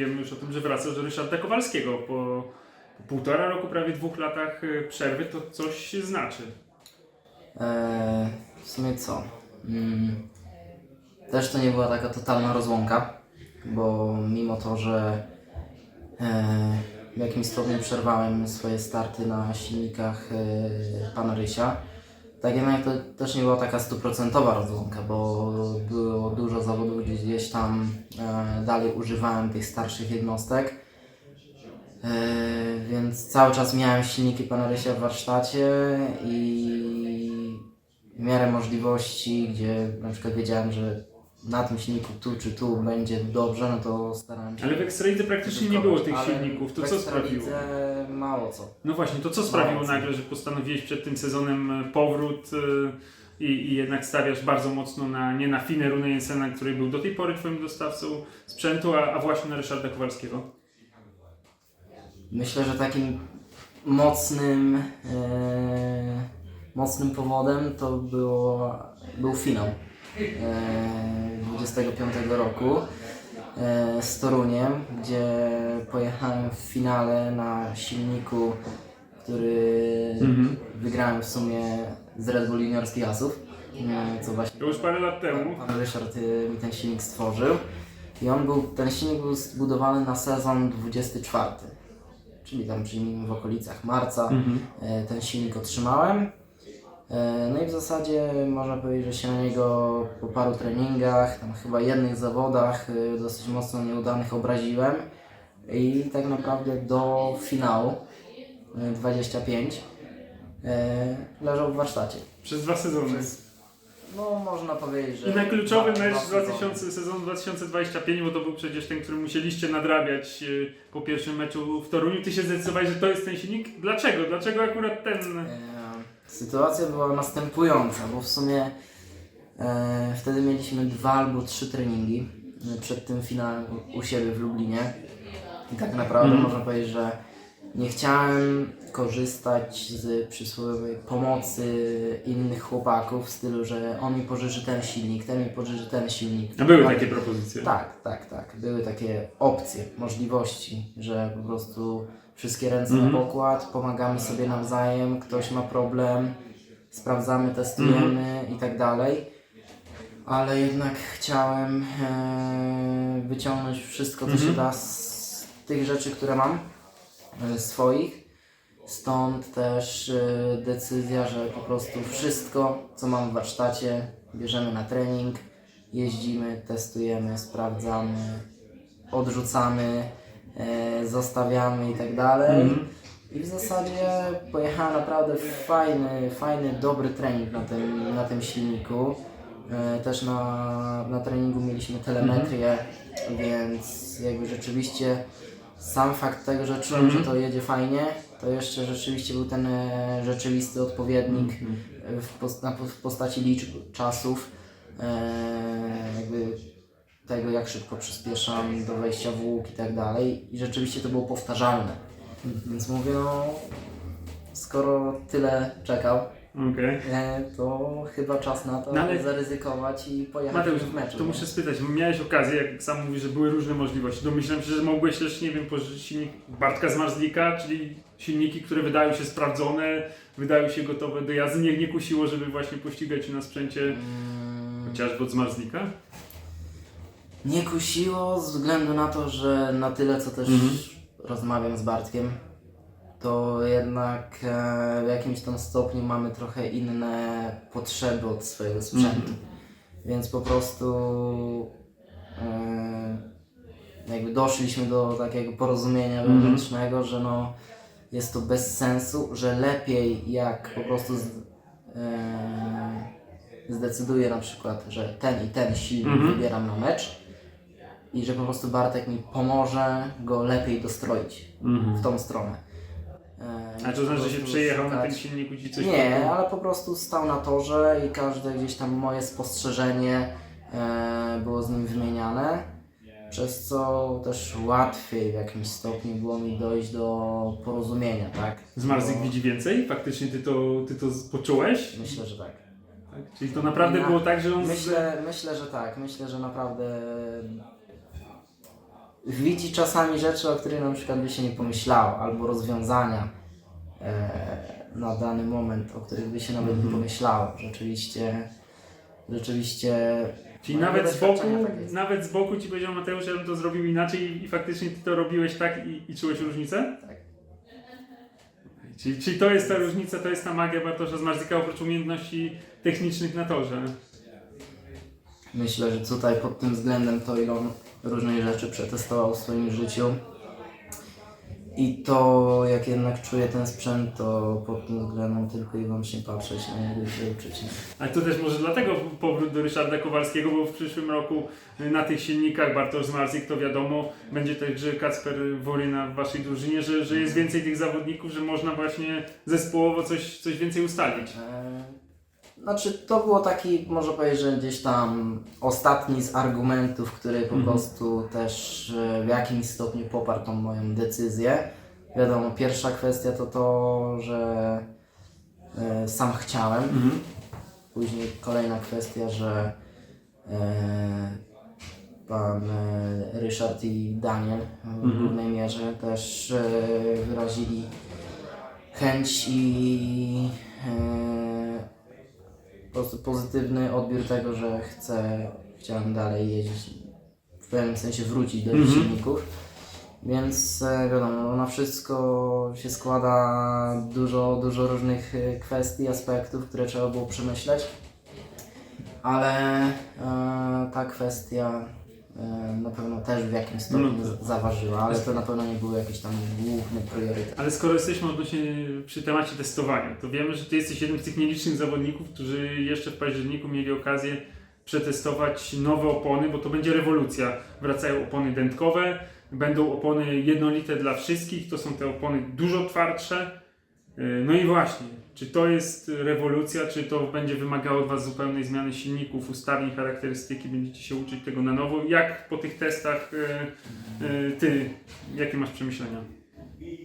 wiemy już o tym, że wracasz do Ryszarda Kowalskiego po, po półtora roku, prawie dwóch latach y, przerwy, to coś znaczy. Eee, w sumie co? Mm, też to nie była taka totalna rozłąka, bo mimo to, że e, w jakimś stopniu przerwałem swoje starty na silnikach e, pana Rysia, tak jednak to też nie była taka stuprocentowa rozłąka, bo było dużo zawodów, gdzie gdzieś tam e, dalej używałem tych starszych jednostek. E, więc cały czas miałem silniki pana Rysia w warsztacie i w miarę możliwości, gdzie na przykład wiedziałem, że na tym silniku tu czy tu będzie dobrze, no to starałem się. Ale w Ekstralidze praktycznie nie było tych Ale silników, to w co sprawiło? Ekstralidze mało co. No właśnie, to co sprawiło Mało. nagle, że postanowiłeś przed tym sezonem e, powrót y, i, i jednak stawiasz bardzo mocno na, nie na Finę Runę Jensena, który był do tej pory twoim dostawcą sprzętu, a, a właśnie na Ryszarda Kowalskiego? Myślę, że takim mocnym, e, mocnym powodem to było, był finał e, 25 roku e, z Toruniem, gdzie pojechałem w finale na silniku, który Mhm. wygrałem w sumie z Red Bull juniorskich asów, e, co właśnie To już parę lat temu. Pan Ryszard mi ten silnik stworzył i on był, ten silnik był zbudowany na sezon 24, czyli tam przyjmijmy w okolicach marca Mhm. e, ten silnik otrzymałem. E, No i w zasadzie można powiedzieć, że się na niego po paru treningach, tam chyba jednych zawodach e, dosyć mocno nieudanych obraziłem i tak naprawdę do finału e, 25 e, leżał w warsztacie. Przez dwa sezony. No można powiedzieć, że... I na kluczowy dwa- mecz dwa sezony. 2000, sezon 2025, bo to był przecież ten, który musieliście nadrabiać po pierwszym meczu w Toruniu. Ty się zdecydowałeś, że to jest ten silnik? Dlaczego? Dlaczego akurat ten? Sytuacja była następująca, bo w sumie e, wtedy mieliśmy dwa albo trzy treningi e, przed tym finałem u- u siebie w Lublinie. I tak naprawdę Mhm. można powiedzieć, że nie chciałem korzystać z przysłowiowej pomocy innych chłopaków w stylu, że on mi pożyczy ten silnik, ten mi pożyczy ten silnik. A były Tak. takie propozycje. Tak, tak, tak. Były takie opcje, możliwości, że po prostu wszystkie ręce Mhm. na pokład, pomagamy sobie nawzajem, ktoś ma problem, sprawdzamy, testujemy i tak dalej. Ale jednak chciałem e, wyciągnąć wszystko, co się Mhm. da z tych rzeczy, które mam, e, swoich. Stąd też e, decyzja, że po prostu wszystko, co mam w warsztacie, bierzemy na trening, jeździmy, testujemy, sprawdzamy, odrzucamy, e, zostawiamy i tak dalej. Mhm. I w zasadzie pojechałem naprawdę fajny, fajny, dobry trening na tym, na tym silniku. E, Też na, na treningu mieliśmy telemetrię, więc jakby rzeczywiście sam fakt tego, że czułem, Mhm. że to jedzie fajnie, to jeszcze rzeczywiście był ten e, rzeczywisty odpowiednik Mhm. e, w, pos- na, w postaci liczb, czasów, e, jakby tego jak szybko przyspieszam do wejścia w łuk i tak dalej i rzeczywiście to było powtarzalne. Więc mówię, no skoro tyle czekał, Okej. e, to chyba czas na to, No ale- zaryzykować i pojechać Mateusz, w meczu. to nie? muszę spytać, miałeś okazję, jak sam mówisz, że były różne możliwości. Domyślam się, że mogłeś też, nie wiem, pożyczyć silnik Bartka z Marzlika, czyli silniki, które wydają się sprawdzone, wydają się gotowe do jazdy. Nie, nie kusiło, żeby właśnie pościgać się na sprzęcie Mm, chociażby od Zmarzlika? Nie kusiło ze względu na to, że na tyle co też Mhm. rozmawiam z Bartkiem, to jednak e, w jakimś tam stopniu mamy trochę inne potrzeby od swojego sprzętu. Mhm. Więc po prostu e, jakby doszliśmy do takiego porozumienia Mhm. wewnętrznego, że no jest to bez sensu, że lepiej jak po prostu z, e, zdecyduję na przykład, że ten i ten silnik Mhm. wybieram na mecz i że po prostu Bartek mi pomoże go lepiej dostroić w tą stronę. E, A to znaczy, że się prostu przejechał na szukać- tym silniku ci coś nie, ale po prostu stał na torze i każde gdzieś tam moje spostrzeżenie e, było z nim wymieniane, przez co też łatwiej w jakimś stopniu było mi dojść do porozumienia, tak? Zmarzyk Bo widzi więcej? Faktycznie ty to, ty to poczułeś? Myślę, że tak. Tak? Czyli to naprawdę Na- było tak, że on... z- Myślę, myślę, że tak. Myślę, że naprawdę widzi czasami rzeczy, o których na przykład by się nie pomyślało, albo rozwiązania e, na dany moment, o których by się nawet Mhm. nie pomyślało. Rzeczywiście, rzeczywiście. Czyli nawet z boku, jest. nawet z boku ci powiedział Mateusz, ja bym to zrobił inaczej i, i faktycznie ty to robiłeś tak i, i czułeś różnicę? Tak. Czyli, czyli to jest ta różnica, to jest ta magia Bartosza z Marzika oprócz umiejętności technicznych na torze. Myślę, że tutaj pod tym względem to ile on różnych rzeczy przetestował w swoim życiu. I to jak jednak czuje ten sprzęt, to pod tym względem tylko i wyłącznie patrzeć na niego i uczyć. Ale to też może dlatego powrót do Ryszarda Kowalskiego, bo w przyszłym roku na tych silnikach Bartosz Zmarzik, to wiadomo, będzie także Kacper Woryna w waszej drużynie, że, że jest więcej tych zawodników, że można właśnie zespołowo coś, coś więcej ustalić. E, Znaczy to było taki, można powiedzieć, że gdzieś tam ostatni z argumentów, który po Mhm. prostu też e, w jakimś stopniu poparł tą moją decyzję. Wiadomo, pierwsza kwestia to to, że e, sam chciałem. Mhm. Później kolejna kwestia, że e, pan e, Ryszard i Daniel w Mhm. głównej mierze też e, wyrazili chęć i po prostu pozytywny odbiór tego, że chcę, chciałem dalej jeździć, w pewnym sensie wrócić do Mhm. silników. Więc e, wiadomo, na wszystko się składa dużo, dużo różnych e, kwestii, aspektów, które trzeba było przemyśleć. Ale e, ta kwestia na pewno też w jakimś stopniu No. z- zaważyła, ale to na pewno nie był jakiś tam główny priorytet. Ale skoro jesteśmy odnośnie przy temacie testowania, to wiemy, że ty jesteś jednym z tych nielicznych zawodników, którzy jeszcze w październiku mieli okazję przetestować nowe opony, bo to będzie rewolucja. Wracają opony dętkowe, będą opony jednolite dla wszystkich, to są te opony dużo twardsze. Yy, No i właśnie, czy to jest rewolucja, czy to będzie wymagało od Was zupełnej zmiany silników, ustawień, charakterystyki, będziecie się uczyć tego na nowo? Jak po tych testach yy, yy, Ty, jakie masz przemyślenia?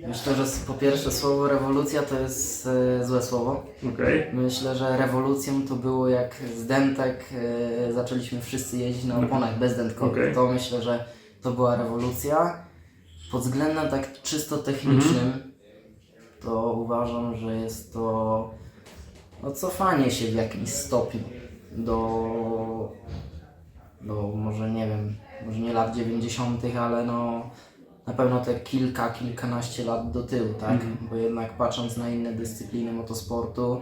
Myślę, że po pierwsze słowo rewolucja to jest e, złe słowo. Okej. Myślę, że rewolucją to było jak z dentek e, zaczęliśmy wszyscy jeździć na oponach bezdętkowych. Okej. To myślę, że to była rewolucja. Pod względem tak czysto technicznym to uważam, że jest to no, cofanie się w jakimś stopniu do, do może nie wiem, może nie lat 90., ale no na pewno te kilka, kilkanaście lat do tyłu, tak? Mhm. Bo jednak patrząc na inne dyscypliny motosportu,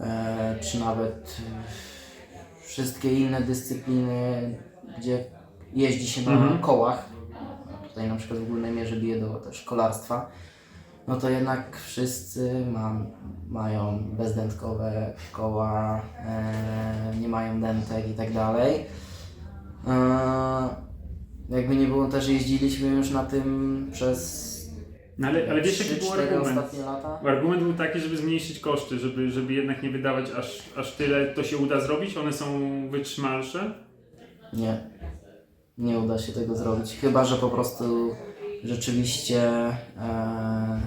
e, czy nawet e, wszystkie inne dyscypliny, gdzie jeździ się na Mhm. kołach, tutaj na przykład w ogólnej mierze bije do też kolarstwa, no to jednak wszyscy ma, mają bezdętkowe koła, e, nie mają dentek i tak dalej. E, jakby nie było, też jeździliśmy już na tym przez No ale, ale wiesz jaki był 3-4 argument? Argument był taki, żeby zmniejszyć koszty, żeby, żeby jednak nie wydawać aż, aż tyle, to się uda zrobić, one są wytrzymalsze. Nie, nie uda się tego zrobić. Chyba, że po prostu rzeczywiście e,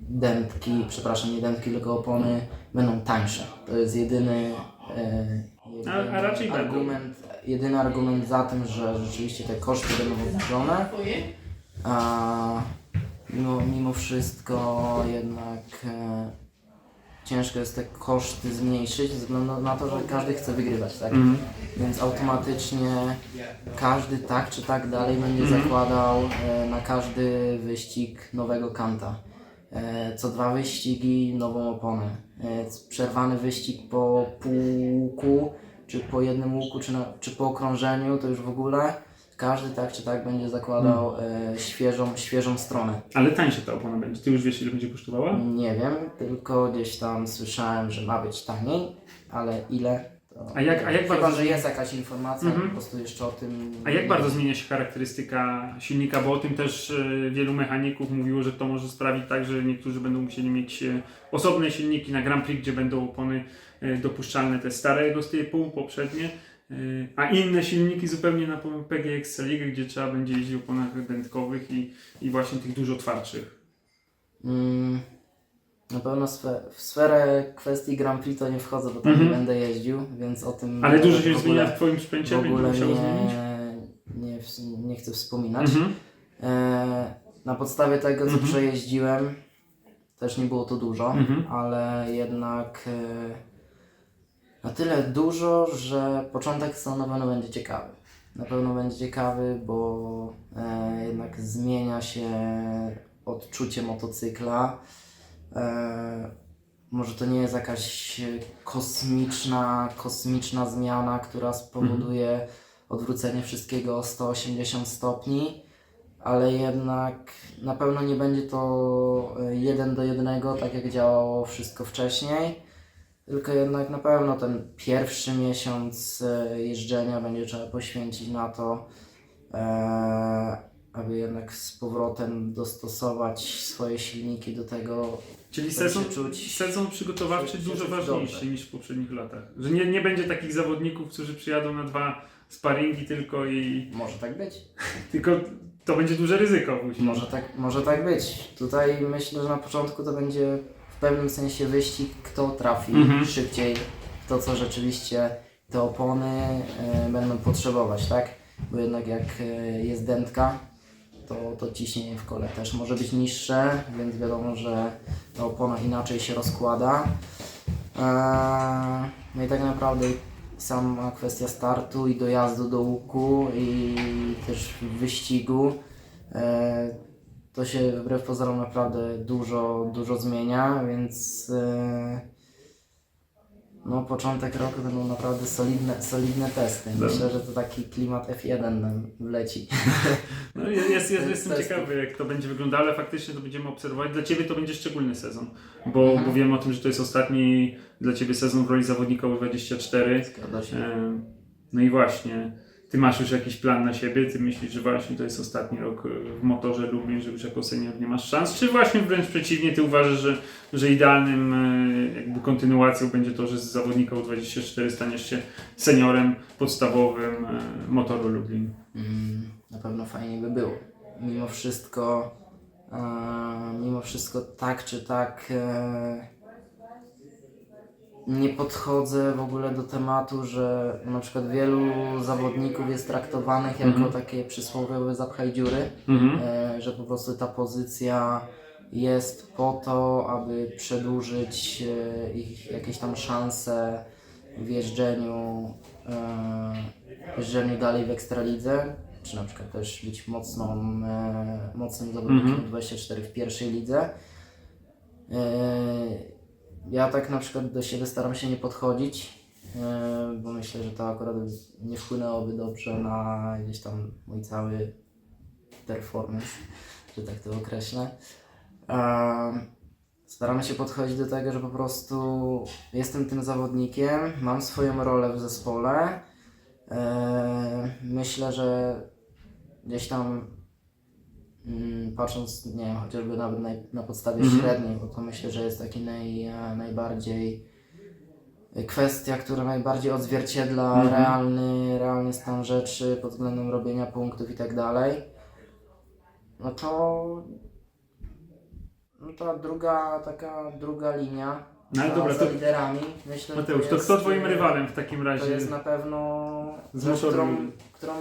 dętki, przepraszam, nie dętki, tylko opony będą tańsze. To jest jedyny, e, jedyny A- a raczej będą. argument, jedyny argument za tym, że rzeczywiście te koszty będą obniżone. A mimo, mimo wszystko jednak e, ciężko jest te koszty zmniejszyć ze względu na to, że każdy chce wygrywać, tak? Więc automatycznie każdy tak czy tak dalej będzie Mhm. zakładał e, na każdy wyścig nowego kanta. E, co dwa wyścigi nową oponę. E, przerwany wyścig po pół łuku, czy po jednym łuku, czy, na, czy po okrążeniu, to już w ogóle każdy tak czy tak będzie zakładał Mhm. e, świeżą, świeżą stronę. Ale tańsza ta opona będzie. Ty już wiesz ile będzie kosztowała? Nie wiem, tylko gdzieś tam słyszałem, że ma być taniej, ale ile? To... A jak- a jak Chyba, bardzo- że jest jakaś informacja, Mhm. po prostu jeszcze o tym. A jak nie bardzo zmienia się charakterystyka silnika, bo o tym też e, wielu mechaników mówiło, że to może sprawić tak, że niektórzy będą musieli mieć e, osobne silniki na Grand Prix, gdzie będą opony e, dopuszczalne te starego typu, poprzednie, a inne silniki zupełnie na PGX Ligę, gdzie trzeba będzie jeździć w oponach dętkowych i, i właśnie tych dużo twardszych. Mm, na pewno w sferę kwestii Grand Prix to nie wchodzę, bo tam Mhm. nie będę jeździł, więc o tym. Ale dużo się w zmienia w Twoim w sprzęcie, będzie ogóle nie, nie, w- nie chcę wspominać. Mhm. E, na podstawie tego, co Mhm. przejeździłem, też nie było to dużo, Mhm. ale jednak e, na tyle dużo, że początek sezonu na pewno będzie ciekawy. Na pewno będzie ciekawy, bo e, jednak zmienia się odczucie motocykla. E, może to nie jest jakaś kosmiczna, kosmiczna zmiana, która spowoduje odwrócenie wszystkiego o 180 stopni, ale jednak na pewno nie będzie to e, jeden do jednego, tak jak działało wszystko wcześniej. Tylko jednak na pewno ten pierwszy miesiąc e, jeżdżenia będzie trzeba poświęcić na to, e, aby jednak z powrotem dostosować swoje silniki do tego, Czyli sezon, się czuć- sezon przygotowawczy dużo dobrze. ważniejszy niż w poprzednich latach. Że nie, nie będzie takich zawodników, którzy przyjadą na dwa sparingi tylko i może tak być. tylko to będzie duże ryzyko później. Może tak, może tak być. Tutaj myślę, że na początku to będzie pewnym sensie wyścig, kto trafi Mhm. szybciej, kto co rzeczywiście te opony e, będą potrzebować, tak? Bo jednak jak e, jest dętka, to, to ciśnienie w kole też może być niższe, więc wiadomo, że ta opona inaczej się rozkłada. E, no i tak naprawdę sama kwestia startu i dojazdu do łuku i też wyścigu E, to się wbrew pozorom naprawdę dużo, dużo zmienia, więc e, no początek roku będą naprawdę solidne, solidne testy. Dobra. Myślę, że to taki klimat F1 nam wleci. No, jest, jest, jest, jestem ciekawy, jak to będzie wyglądało, ale faktycznie to będziemy obserwować. Dla Ciebie to będzie szczególny sezon, bo, Mhm. bo wiem o tym, że to jest ostatni dla Ciebie sezon w roli zawodnika U24. Zgadza się. Em, No i właśnie, Ty masz już jakiś plan na siebie? Ty myślisz, że właśnie to jest ostatni rok e, w motorze Lublin, że już jako senior nie masz szans? Czy właśnie wręcz przeciwnie, Ty uważasz, że, że idealnym e, jakby kontynuacją będzie to, że z zawodnika U24 staniesz się seniorem podstawowym e, motoru Lublin? Mm, na pewno fajnie by było. Mimo wszystko, mimo wszystko tak czy tak nie podchodzę w ogóle do tematu, że na przykład wielu zawodników jest traktowanych jako Mhm. takie przysłowiowe zapchaj dziury, Mhm. e, że po prostu ta pozycja jest po to, aby przedłużyć e, ich jakieś tam szanse w jeżdżeniu, e, jeżdżeniu dalej w Ekstralidze, czy na przykład też być mocną, e, mocnym zawodnikiem Mhm. 24 w pierwszej lidze. E, ja tak na przykład do siebie staram się nie podchodzić, e, bo myślę, że to akurat nie wpłynęłoby dobrze na gdzieś tam mój cały performance, że tak to określę. Em, Staramy się podchodzić do tego, że po prostu jestem tym zawodnikiem, mam swoją rolę w zespole. E, Myślę, że gdzieś tam patrząc, nie wiem, chociażby nawet na, na podstawie Mhm. średniej, bo to myślę, że jest taki naj, e, najbardziej kwestia, która najbardziej odzwierciedla Mhm. realny, realny stan rzeczy pod względem robienia punktów i tak dalej. No to no ta druga, taka druga linia No ale dobra, za to liderami, myślę, Mateusz, to jest, kto Twoim e, rywalem w takim To razie? jest na pewno Z którą, którą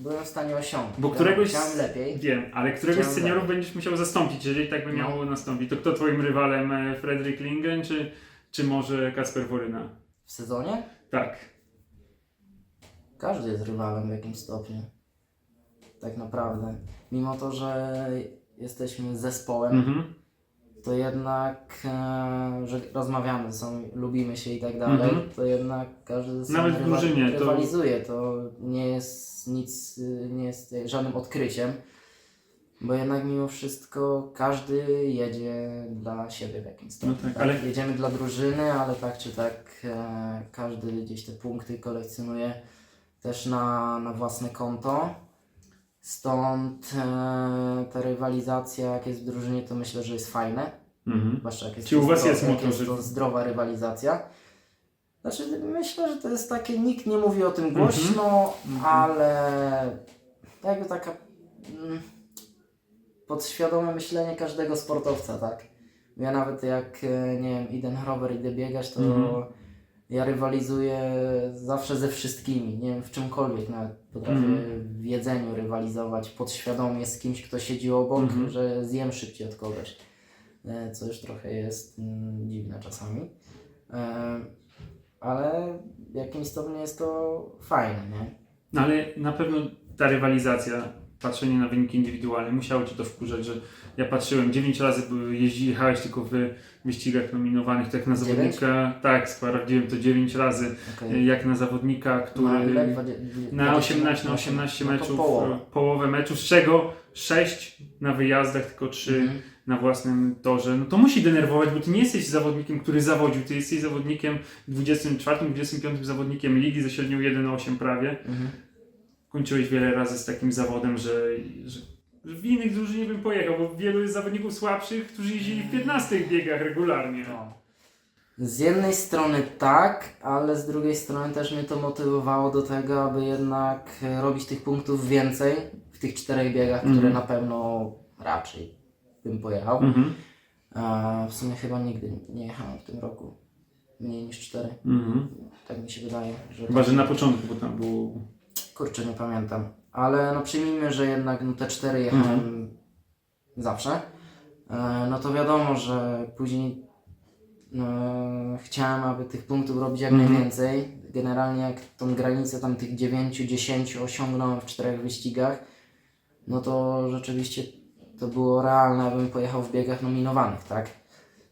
byłem w stanie osiągnąć. Bo któregoś Chciałem lepiej. Wiem, ale któregoś z seniorów lepiej. będziesz musiał zastąpić, jeżeli tak by No. miało nastąpić. To kto twoim rywalem? e, Fredrik Lingen czy, czy może Kasper Woryna? W sezonie Tak. każdy jest rywalem w jakimś stopniu. Tak naprawdę. Mimo to, że jesteśmy zespołem, Mhm. To jednak, e, że rozmawiamy, są, lubimy się i tak dalej, Mhm. to jednak każdy ze Nawet w sobą drużynie to- rywalizuje. To nie jest nic, y, nie jest żadnym odkryciem, bo jednak mimo wszystko każdy jedzie dla siebie w jakimś stopniu. No tak, tak? ale- Jedziemy dla drużyny, ale tak czy tak e, każdy gdzieś te punkty kolekcjonuje też na, na własne konto. Stąd e, ta rywalizacja, jak jest w drużynie, to myślę, że jest fajne. Mhm. Zwłaszcza jak jest, Czy u was zdro- jest jak jest że- to zdrowa rywalizacja. Znaczy, myślę, że to jest takie, nikt nie mówi o tym głośno, Mhm. ale jakby taka mm, podświadome myślenie każdego sportowca, tak? Ja nawet jak, e, nie wiem, idę na rower, idę biegać, to Mhm. Ja rywalizuję zawsze ze wszystkimi, nie wiem, w czymkolwiek, nawet potrafię Mhm. w jedzeniu rywalizować podświadomie z kimś, kto siedzi obok, Mhm. że zjem szybciej od kogoś, E, co już trochę jest mm, dziwne czasami. E, ale w jakimś stopniu jest to fajne, nie? No ale na pewno ta rywalizacja, patrzenie na wyniki indywidualne, musiało Cię to wkurzać, że ja patrzyłem, 9 razy jeździ, jechałeś tylko w wyścigach nominowanych, tak na Dziewięć? zawodnika, tak, sprawdziłem to 9 razy, Okej. jak na zawodnika, który... Na Na 18, na 18 no meczów, połowę. połowę meczów, z czego 6 na wyjazdach, tylko 3 Mhm. na własnym torze. No to musi denerwować, bo ty nie jesteś zawodnikiem, który zawodził, ty jesteś zawodnikiem 24, 25 zawodnikiem ligi ze średnią 1,8 prawie. Mhm. Kończyłeś wiele razy z takim zawodem, że, że, że w innych drużynie bym pojechał, bo wielu jest zawodników słabszych, którzy jeździli w 15 biegach regularnie. No. Z jednej strony tak, ale z drugiej strony też mnie to motywowało do tego, aby jednak e, robić tych punktów więcej w tych czterech biegach, które Mhm. na pewno raczej bym pojechał. Mhm. A w sumie chyba nigdy nie jechałem w tym roku. Mniej niż cztery. Mhm. Tak mi się wydaje. Że Chyba, że na początku, bo tam było... Kurczę, nie pamiętam. Ale no przyjmijmy, że jednak no, te cztery jechałem Mhm. zawsze. E, no to wiadomo, że później no, chciałem, aby tych punktów robić jak Mhm. najwięcej. Generalnie jak tą granicę tam tych 9-10 osiągnąłem w czterech wyścigach, no to rzeczywiście to było realne, abym pojechał w biegach nominowanych, tak?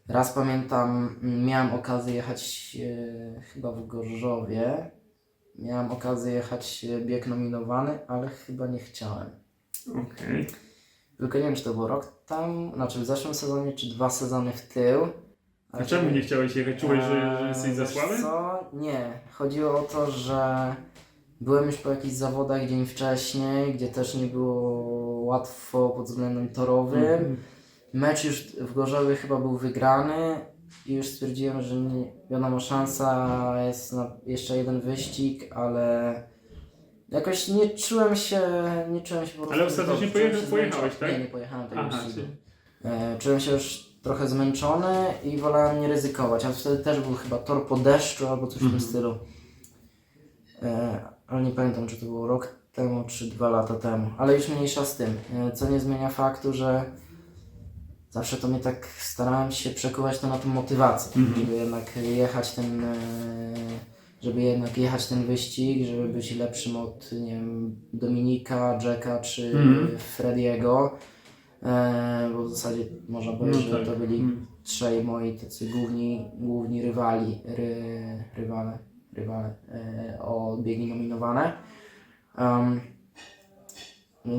Raz pamiętam, miałem okazję jechać e, chyba w Gorzowie. Miałem okazję jechać e, bieg nominowany, ale chyba nie chciałem. Okej. Tylko nie wiem, czy to był rok tam, znaczy w zeszłym sezonie, czy dwa sezony w tył. A czemu nie chciałeś jechać? Czułeś, że, że jesteś za Eee, słaby? Co? Nie. Chodziło o to, że byłem już po jakichś zawodach dzień wcześniej, gdzie też nie było łatwo pod względem torowym. Mhm. Mecz już w Gorzowie chyba był wygrany i już stwierdziłem, że nie, wiadomo, szansa jest na jeszcze jeden wyścig, ale jakoś nie czułem się, nie czułem się po prostu Ale ostatecznie dobrze, czułem pojechałeś, zmęczony. tak? Nie, nie pojechałem tego Aha, wyścigu. czyli... E, czułem się już trochę zmęczony i wolałem nie ryzykować, a wtedy też był chyba tor po deszczu albo coś w Mhm. tym stylu. E, ale nie pamiętam, czy to było rok temu, czy dwa lata temu. Ale już mniejsza z tym. E, co nie zmienia faktu, że zawsze to mnie tak starałem się przekuwać to na tą motywację, Mhm. żeby jednak jechać ten, e, żeby jednak jechać ten wyścig, żeby być lepszym od, nie wiem, Dominika, Jacka czy Mhm. Frediego. E, bo w zasadzie można powiedzieć, No że tak. to byli Mm. trzej moi tacy główni, główni rywali, ry, rywale, rywale e, o biegi nominowane. Um,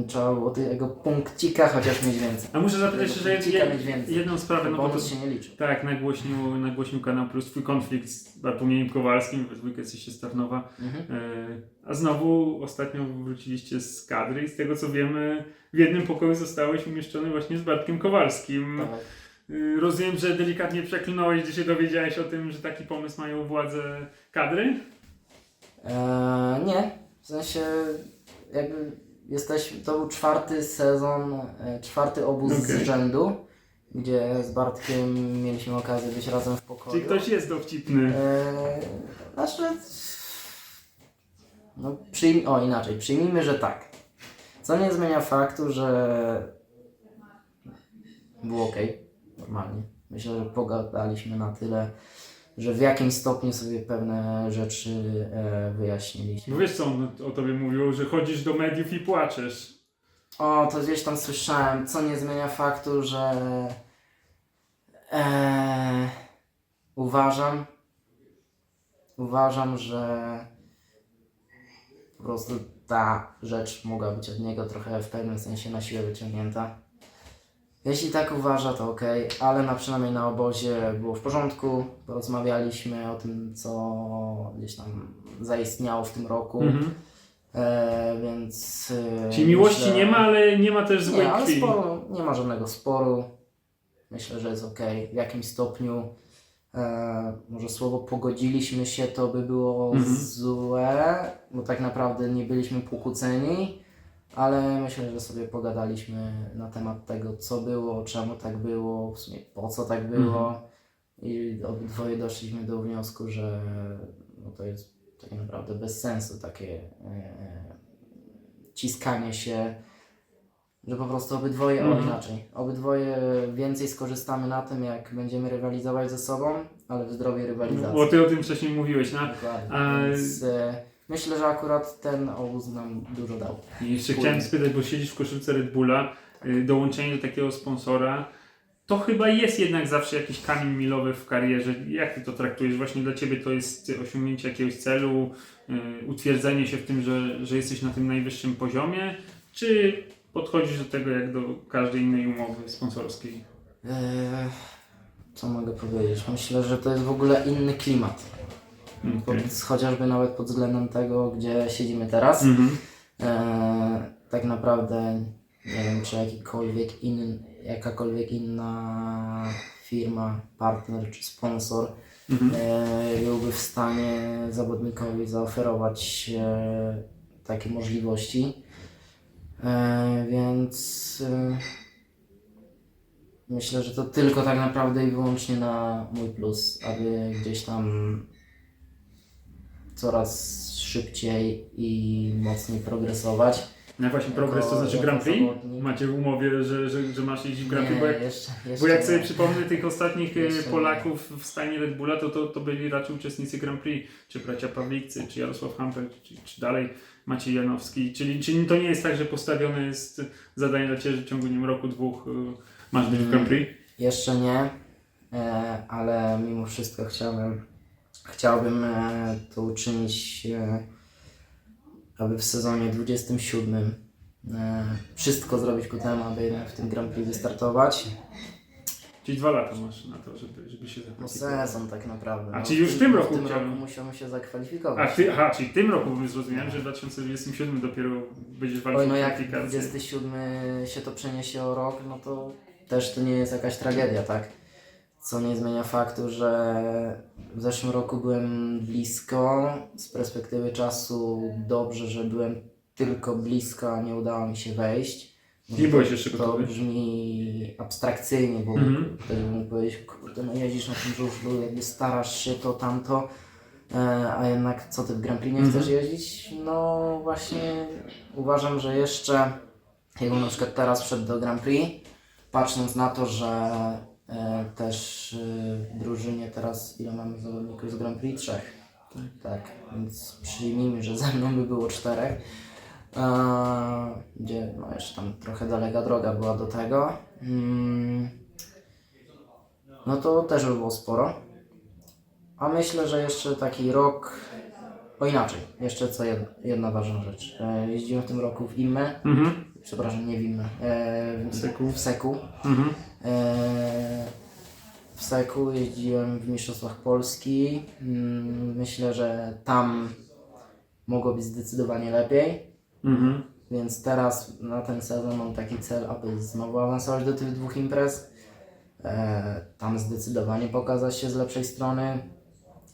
trzeba było tego punkcika chociaż mieć więcej. A muszę zapytać że jed, jedną sprawę, no bo to, się nie liczy. tak, nagłośnił, nagłośnił Kanał Plus twój konflikt z Bartłomiejem Kowalskim, we dwójkę jesteście z Tarnowa. Mhm. E, A znowu ostatnio wróciliście z kadry i z tego co wiemy, w jednym pokoju zostałeś umieszczony właśnie z Bartkiem Kowalskim. Tak. Y, Rozumiem, że delikatnie przeklinąłeś, gdy się dowiedziałeś o tym, że taki pomysł mają władze kadry? E, nie, w sensie jakby jesteśmy, to był czwarty sezon, e, czwarty obóz Okej. z rzędu, gdzie z Bartkiem mieliśmy okazję być razem w pokoju. Czyli ktoś jest dowcipny. E, znaczy, no przyjm- o inaczej, przyjmijmy, że tak. Co nie zmienia faktu, że było ok, normalnie. Myślę, że pogadaliśmy na tyle, że w jakimś stopniu sobie pewne rzeczy e, wyjaśniliśmy. Bo wiesz co on o tobie mówił, że chodzisz do mediów i płaczesz. O, to gdzieś tam słyszałem, co nie zmienia faktu, że e, uważam, uważam, że po prostu ta rzecz mogła być od niego trochę w pewnym sensie na siłę wyciągnięta. Jeśli tak uważa, to ok, ale na przynajmniej na obozie było w porządku. Porozmawialiśmy o tym, co gdzieś tam zaistniało w tym roku. Mhm. E, więc. E, Czyli miłości myślę- nie ma, ale nie ma też złej Nie, ale krwi. sporu, nie ma żadnego sporu. Myślę, że jest ok. W jakimś stopniu. E, może słowo pogodziliśmy się, to by było Mhm. złe, bo tak naprawdę nie byliśmy pokłóceni, ale myślę, że sobie pogadaliśmy na temat tego, co było, czemu tak było, w sumie po co tak było. Mhm. i obydwoje doszliśmy do wniosku, że no to jest tak naprawdę bez sensu takie e, ciskanie się, że po prostu obydwoje, Mhm. inaczej, obydwoje więcej skorzystamy na tym, jak będziemy rywalizować ze sobą, ale w zdrowej rywalizacji. Bo ty o tym wcześniej mówiłeś, no. Dokładnie. Więc e, myślę, że akurat ten obóz nam dużo dał. I jeszcze chciałem spytać, bo siedzisz w koszulce Red Bulla, y, dołączenie do takiego sponsora, to chyba jest jednak zawsze jakiś kamień milowy w karierze. Jak ty to traktujesz? Właśnie dla ciebie to jest osiągnięcie jakiegoś celu, y, utwierdzenie się w tym, że, że jesteś na tym najwyższym poziomie, czy podchodzisz do tego jak do każdej innej umowy sponsorskiej? E, co mogę powiedzieć? Myślę, że to jest w ogóle inny klimat. Pod, Okay. chociażby nawet pod względem tego, gdzie siedzimy teraz. Mhm. E, tak naprawdę nie wiem, czy jakikolwiek inny, jakakolwiek inna firma, partner czy sponsor Mhm. e, byłby w stanie zawodnikowi zaoferować e, takie możliwości. E, więc e, myślę, że to tylko tak naprawdę i wyłącznie na mój plus, aby gdzieś tam coraz szybciej i mocniej progresować. No właśnie progres to znaczy jako Grand Prix? zawodnik. Macie w umowie, że, że, że masz jeździć w Grand Prix? Bo jak, jeszcze, jeszcze bo jak nie. sobie przypomnę tych ostatnich e, Jeszcze nie. Polaków w stajni Red Bulla, to, to, to byli raczej uczestnicy Grand Prix, czy bracia Pawlikcy, czy Jarosław Hampel, czy, czy dalej Maciej Janowski. Czyli, czyli to nie jest tak, że postawione jest zadanie dla Ciebie, że w ciągu nie wiem, roku, dwóch e, masz być w Grand Prix? Jeszcze nie, e, ale mimo wszystko chciałbym, chciałbym e, to uczynić, e, aby w sezonie 27 e, wszystko zrobić ku temu, aby jednak w tym Grand Prix wystartować. Czyli dwa lata masz na to, żeby, żeby się No zakwalifikować. sezon tak naprawdę. A no, czyli już w tym roku W tym roku musiałbym się A zakwalifikować. ty, aha, czyli w tym roku bym zrozumiałem, że w 2027 dopiero będziesz walczył Oj, no jak kwalifikacje. 27 się to przeniesie o rok, no to też to nie jest jakaś tragedia, tak? Co nie zmienia faktu, że w zeszłym roku byłem blisko, z perspektywy czasu dobrze, że byłem tylko blisko, a nie udało mi się wejść. Nie byłeś jeszcze To gotowy. brzmi abstrakcyjnie, bo Mhm. wtedy bym mógł powiedzieć, kurde, no jeździsz na tym żużlu, jakby starasz się to, tamto, e, a jednak co ty w Grand Prix nie Mhm. chcesz jeździć? No właśnie uważam, że jeszcze, jakbym na przykład teraz wszedł do Grand Prix, patrząc na to, że też e, w drużynie teraz ile mamy zawodników z Grand Prix? Trzech. Tak, więc przyjmijmy, że ze mną by było czterech. E, gdzie no jeszcze tam trochę daleka droga była do tego. Mm, no to też by było sporo. A myślę, że jeszcze taki rok. O inaczej, jeszcze co jedna, jedna ważna rzecz. E, jeździłem w tym roku w Imme, Mhm. przepraszam, nie w Imme, e, w Seku. W Seku. Mhm. E, w Seku jeździłem w Mistrzostwach Polski. Mm, Myślę, że tam mogło być zdecydowanie lepiej. Mhm. Więc teraz na ten sezon mam taki cel, aby znowu awansować do tych dwóch imprez. E, tam zdecydowanie pokazać się z lepszej strony,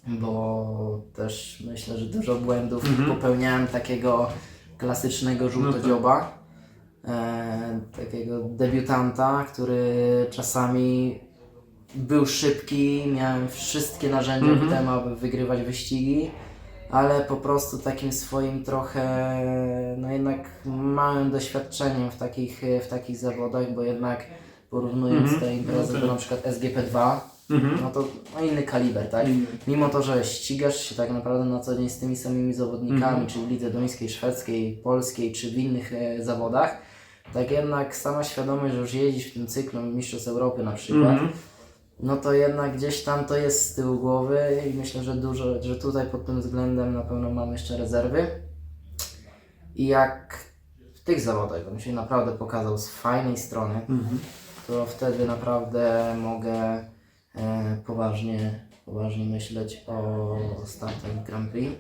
bo też myślę, że dużo błędów Mhm. popełniałem takiego klasycznego żółtodzioba. E, takiego debiutanta, który czasami był szybki, miałem wszystkie narzędzia Mhm. temu, aby wygrywać wyścigi, ale po prostu takim swoim trochę, no jednak małym doświadczeniem w takich, w takich zawodach, bo jednak porównując Mhm. te imprezy No do tak. na przykład SGP2, Mhm. no to no inny kaliber, tak? Inny. Mimo to, że ścigasz się tak naprawdę na co dzień z tymi samymi zawodnikami, Mhm. czy w lidze duńskiej, szwedzkiej, polskiej, czy w innych e, zawodach, tak jednak sama świadomość, że już jeździsz w tym cyklu Mistrzostw Europy na przykład, Mhm. no to jednak gdzieś tam to jest z tyłu głowy i myślę, że dużo, że tutaj pod tym względem na pewno mam jeszcze rezerwy. I jak w tych zawodach bym się naprawdę pokazał z fajnej strony, Mhm. to wtedy naprawdę mogę poważnie, poważnie myśleć o startach Grand Prix.